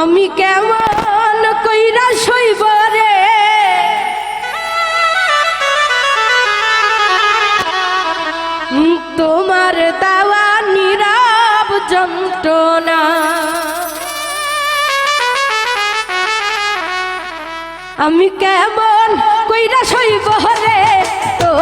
আমি কেমন কইরা শৈব রে? তোমার দেওয়া নীরব যন্ত্রণা। আমি কেমন কইরা শৈব রে? তোমার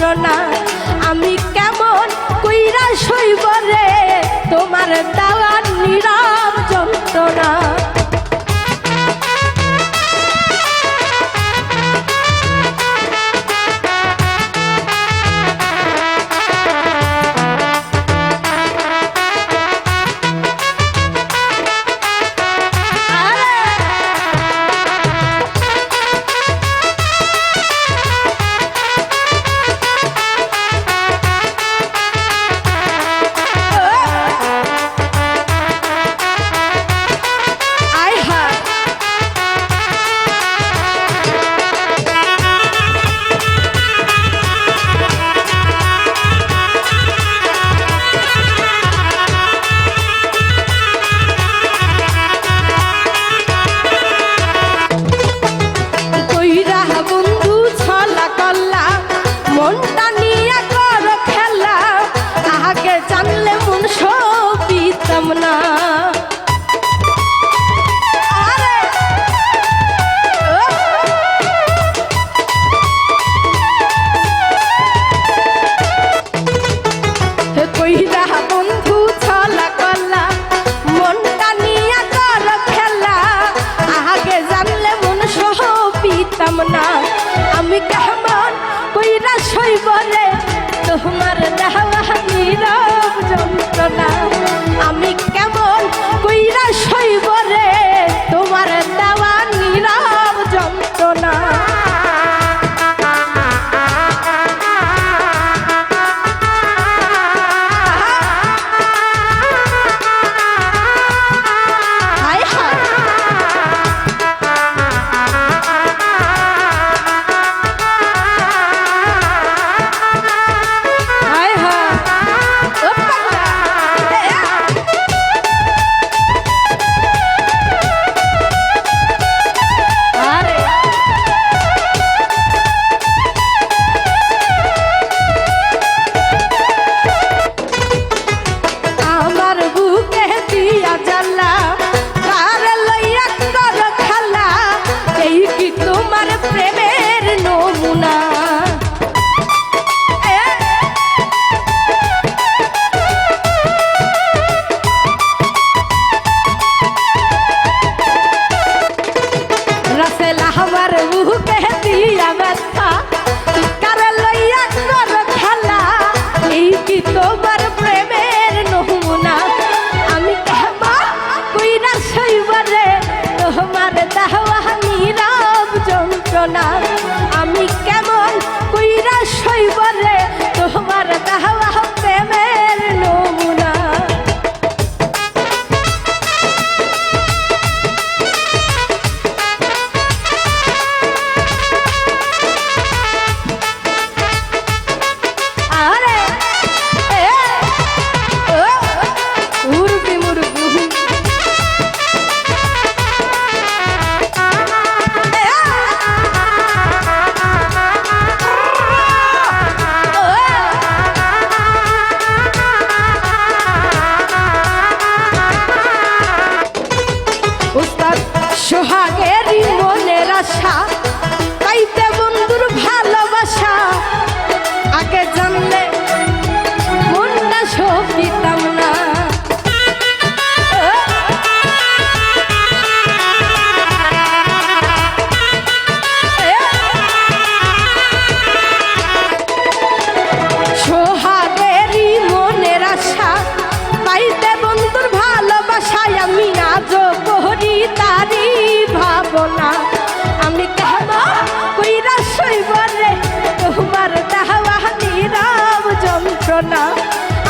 যন্ত্রণা আমি কেমন কইরা সইব রে? তোমার দাওয়ার নীরব না আমি কেমন তোমার দেওয়া আমার যন্ত্রণা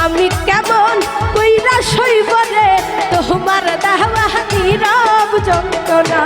আমি কেমন কইরা সইব রে? তোমার দেওয়া নীরব যন্ত্রণা।